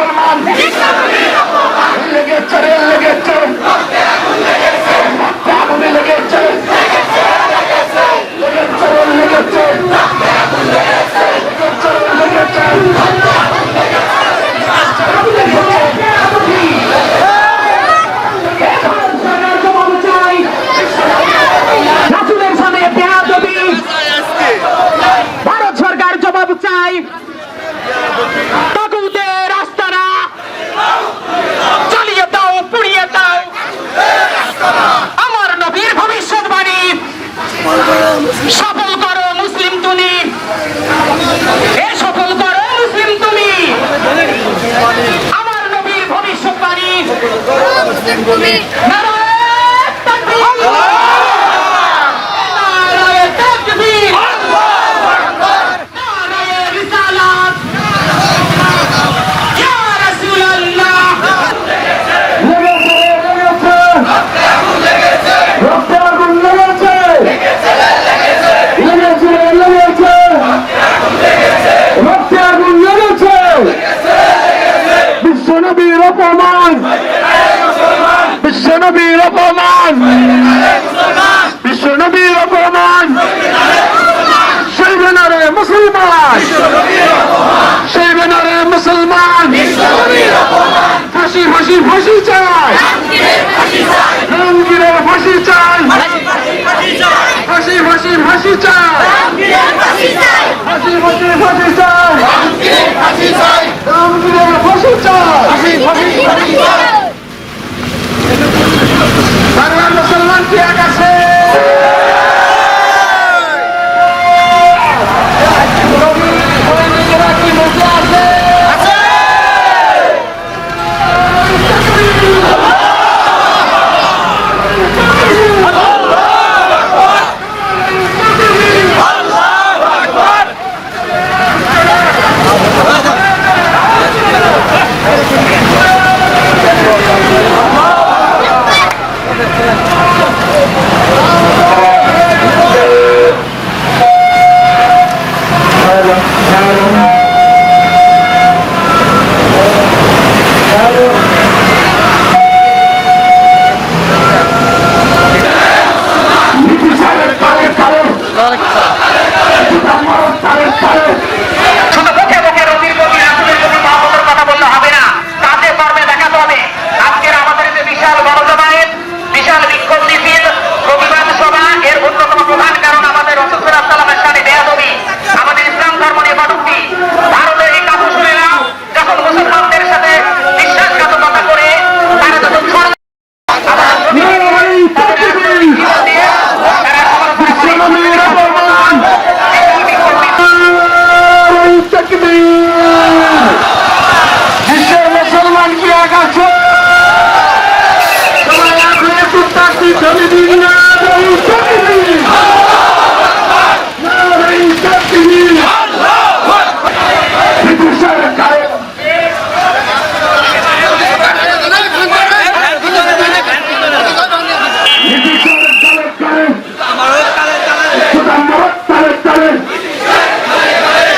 Müslüman. Happy অপমান বিশ্ব নবীর অপমান। সেই ব্যানারে মুসলমান। সেই ব্যানারে মুসলমান। ফাঁসি ফাঁসি ফাঁসি চায় রঙ্গিরের ফাঁসি চায় ফাঁসি ফাঁসি ফাঁসি চায় ফাঁসি ফাঁসি ফাঁসি চায়